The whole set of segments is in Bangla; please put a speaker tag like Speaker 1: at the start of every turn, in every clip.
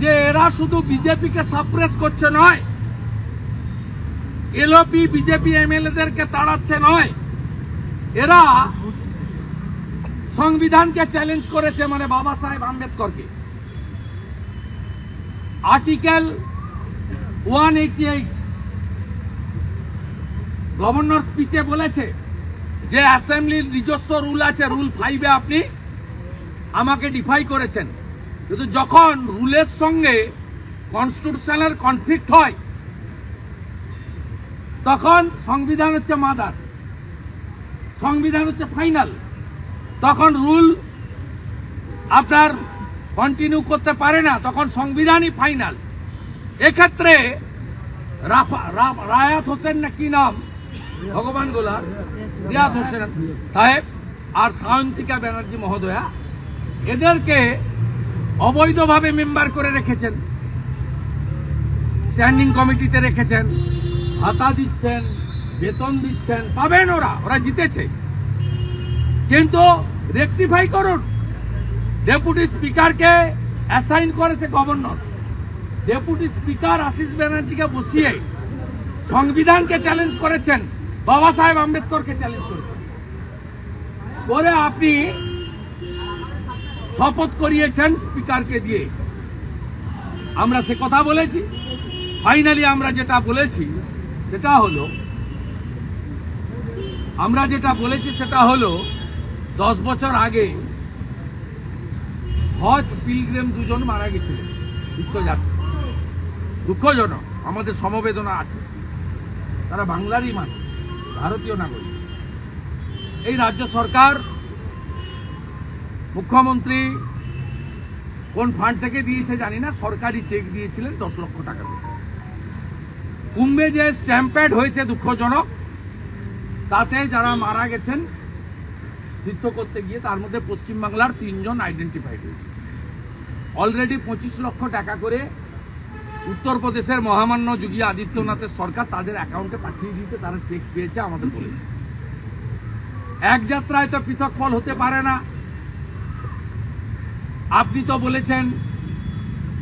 Speaker 1: যে এরা শুধু বিজেপিকে সাপ্রেস করছে নয় এলপি বিজেপি এমএলএদেরকে তাড়াচ্ছে নয়, এরা সংবিধানকে চ্যালেঞ্জ করেছে মানে বাবা সাহেব আম্বেদকরকে। Article one eighty eight governor স্পিচে বলেছে যে অ্যাসেম্বলির নিজস্ব রুল আছে রুল ফাইভে আপনি আমাকে ডিফাই করেছেন। কিন্তু যখন রুলের সঙ্গে কনস্টিটিউশনাল কনফ্লিক্ট হয়, তখন সংবিধান হচ্ছে মাদার, সংবিধান হচ্ছে ফাইনাল তখন রুল আপনার কন্টিনিউ করতে পারে না, তখন সংবিধানই ফাইনাল এক্ষেত্রে রায়াত হোসেন না কি নাম? ভগবান গোলার। রিয়াদ হোসেন সাহেব আর সায়ন্তিকা ব্যানার্জি মহোদয়া। এদেরকে অবৈধভাবে মেম্বার করে রেখেছেন। স্ট্যান্ডিং কমিটিতে রেখেছেন, ভাতা দিচ্ছেন, বেতন দিচ্ছেন, পাবেন ওরা ওরা জিতেছে। কিন্তু রেকটিফাই করুন, ডেপুটি স্পিকারকে অ্যাসাইন করেছে গভর্নর। ডেপুটি স্পিকার আশিস ব্যানার্জিকে বসিয়ে সংবিধানকে চ্যালেঞ্জ করেছেন, বাবা সাহেব আম্বেদকরকে চ্যালেঞ্জ করেছেন। করে আপনি শপথ করিয়েছেন স্পিকারকে দিয়ে। আমরা সে কথা বলেছি। ফাইনালি আমরা যেটা বলেছি, সেটা হলো, আমরা যেটা বলেছি, সেটা হলো, দশ বছর আগে হজ পিলগ্রেম দুজন মারা গেছিলেন তীর্থযাত্রী দুঃখজনক, আমাদের সমবেদনা আছে। তারা বাংলারই মানুষ, ভারতীয় নাগরিক। এই রাজ্য সরকার মুখ্যমন্ত্রী কোন ফান্ড থেকে দিয়েছে জানি না, সরকারি চেক দিয়েছিলেন দশ লক্ষ টাকা কুম্ভে যে স্ট্যাম্প্যাড হয়েছে দুঃখজনক, তাতে যারা মারা গেছেন তীর্থ করতে গিয়ে তার মধ্যে পশ্চিমবাংলার তিনজন আইডেন্টিফাইড হয়েছে। অলরেডি পঁচিশ লক্ষ টাকা করে উত্তরপ্রদেশের মহামান্য যোগী আদিত্যনাথের সরকার তাদের অ্যাকাউন্টে পাঠিয়ে দিয়েছে, তারা চেক পেয়েছে, আমাদের বলেছে। এক যাত্রায় তো পৃথক ফল হতে পারে না। আপনি তো বলেছেন,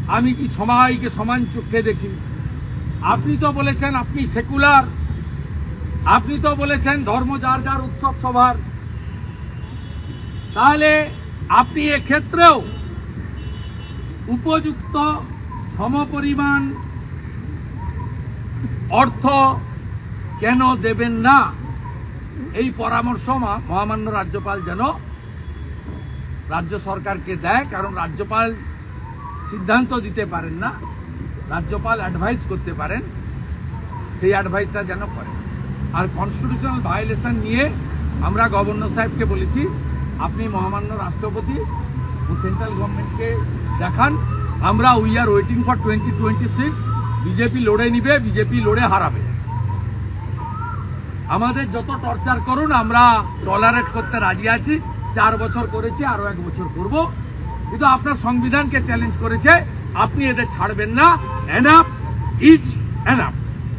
Speaker 1: আমি কি সবাইকে সমান চোখে দেখি। আপনি তো বলেছেন আপনি সেকুলার। আপনি তো বলেছেন ধর্ম যার যার উৎসব সভার। তাহলে আপনি এক্ষেত্রেও উপযুক্ত সমপরিমাণ অর্থ কেন দেবেন না? এই পরামর্শ মহামান্য রাজ্যপাল যেন রাজ্য সরকারকে দেয়, কারণ রাজ্যপাল সিদ্ধান্ত দিতে পারেন না। রাজ্যপাল অ্যাডভাইস করতে পারেন, সেই অ্যাডভাইসটা যেন করে আর কনস্টিটিউশনাল ভায়োলেশন নিয়ে আমরা গভর্নর সাহেবকে বলেছি, আপনি মহামান্য রাষ্ট্রপতি ও সেন্ট্রাল গভর্নমেন্টকে দেখান, আমরা we are waiting for twenty twenty six BJP লড়ে নিবে বিজেপি লড়ে হারাবে। আমাদের যত টর্চার করুন, আমরা টলারেট করতে রাজি আছি। চার বছর করেছি, আরও এক বছর করব। কিন্তু আপনার সংবিধানকে চ্যালেঞ্জ করেছে, আপনি এদের ছাড়বেন না। Enough is enough